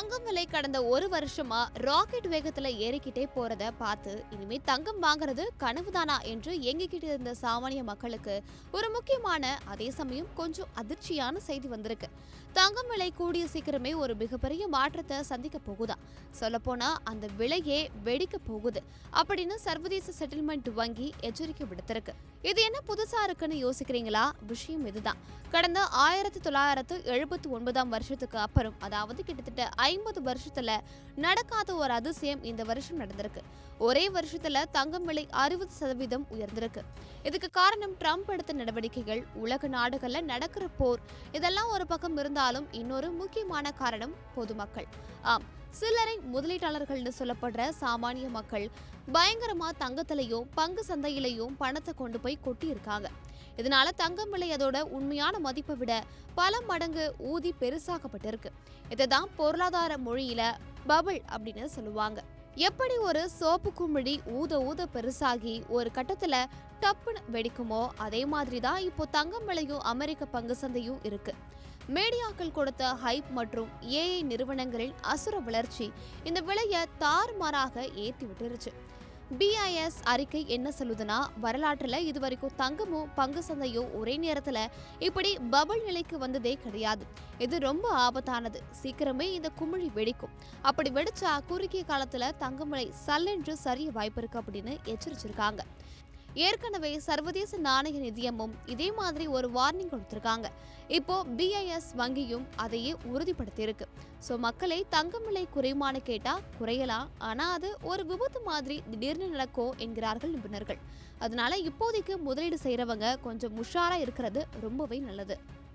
தங்கம் விலை கடந்த ஒரு வருஷமா ராக்கெட் வேகத்துல ஏறிக்கிட்டே போறத பார்த்து இனிமே தங்கம் வாங்குறது கனவுதானா என்று எங்கிக்கிட்டு இருந்த சாமானிய மக்களுக்கு ஒரு முக்கியமான அதே சமயம் கொஞ்சம் அதிர்ச்சியான செய்தி வந்திருக்கு. தங்கம் விலை கூடிய சீக்கிரமே ஒரு மிகப்பெரிய மாற்றத்தை சந்திக்க போகுதா? சொல்லப்போனா அந்த விலையே வெடிக்க போகுது அப்படின்னு சர்வதேச செட்டில்மெண்ட் வங்கி எச்சரிக்கை விடுத்திருக்கு. இது என்ன புதுசா இருக்குன்னு யோசிக்கிறீங்களா? விஷயம் இதுதான். கடந்த ஆயிரத்தி தொள்ளாயிரத்து எழுபத்தி ஒன்பதாம் வருஷத்துக்கு அப்புறம் அதாவது கிட்டத்தட்ட ஐம்பது வருஷத்துல நடக்காத ஒரு அதிசயம் இந்த வருஷம் நடந்திருக்கு. ஒரே வருஷத்துல தங்கம் விலை அறுபது சதவீதம் உயர்ந்திருக்கு. இதுக்கு காரணம் ட்ரம்ப் எடுத்த நடவடிக்கைகள் உலக நாடுகள்ல நடக்கிற போர் இதெல்லாம் ஒரு பக்கம் இருந்தாலும் இன்னொரு முக்கியமான காரணம் பொதுமக்கள். ஆம் சில்லறை முதலீட்டாளர்கள்னு சொல்லப்படுற சாமானிய மக்கள் பயங்கரமா தங்கத்திலையும் பங்கு சந்தையிலையும் பணத்தை கொண்டு போய் கொட்டி இருக்காங்க இதனால தங்கம் விலை அதோட உண்மையான மதிப்பை விட பல மடங்கு ஊதி பெருசாக்கப்பட்டிருக்கு. இதுதான் பொருளாதார மொழியில பபிள் அப்படின்னு சொல்லுவாங்க. எப்படி ஒரு சோப்பு குமிழி ஊத ஊத பெருசாகி ஒரு கட்டத்துல டப்புன்னு வெடிக்குமோ அதே மாதிரி தான் இப்போ தங்கம் விலையும் அமெரிக்க பங்கு சந்தையும் இருக்கு. மீடியாக்கள் கொடுத்த ஹைப் மற்றும் ஏஐ நிறுவனங்களின் அசுர வளர்ச்சி இந்த விலையை தாறுமாறாக ஏற்றி விட்டுருச்சு. பிஐஎஸ் அறிக்கை என்ன சொல்லுதுன்னா வரலாற்றுல இதுவரைக்கும் தங்கமோ பங்கு சந்தையோ ஒரே நேரத்தில் இப்படி பபுள் நிலைக்கு வந்ததே கிடையாது. இது ரொம்ப ஆபத்தானது. சீக்கிரமே இந்த குமிழி வெடிக்கும். அப்படி வெடிச்சா குறுகிய காலத்தில் தங்கம் விலை சல்லென்று சரிய வாய்ப்பு இருக்கு அப்படின்னு எச்சரிச்சிருக்காங்க. ஏற்கனவே சர்வதேச நாணய நிதியமும் இதே மாதிரி ஒரு வார்னிங் கொடுத்திருக்காங்க. இப்போ பிஐஎஸ் வங்கியும் அதையே உறுதிப்படுத்தியிருக்கு. ஸோ மக்களை தங்கம் விலை குறையுமான்னு கேட்டால் குறையலாம். ஆனால் அது ஒரு விபத்து மாதிரி திடீர்னு நடக்கும் என்கிறார்கள் நிபுணர்கள். அதனால இப்போதைக்கு முதலீடு செய்கிறவங்க கொஞ்சம் உஷாராக இருக்கிறது ரொம்பவே நல்லது.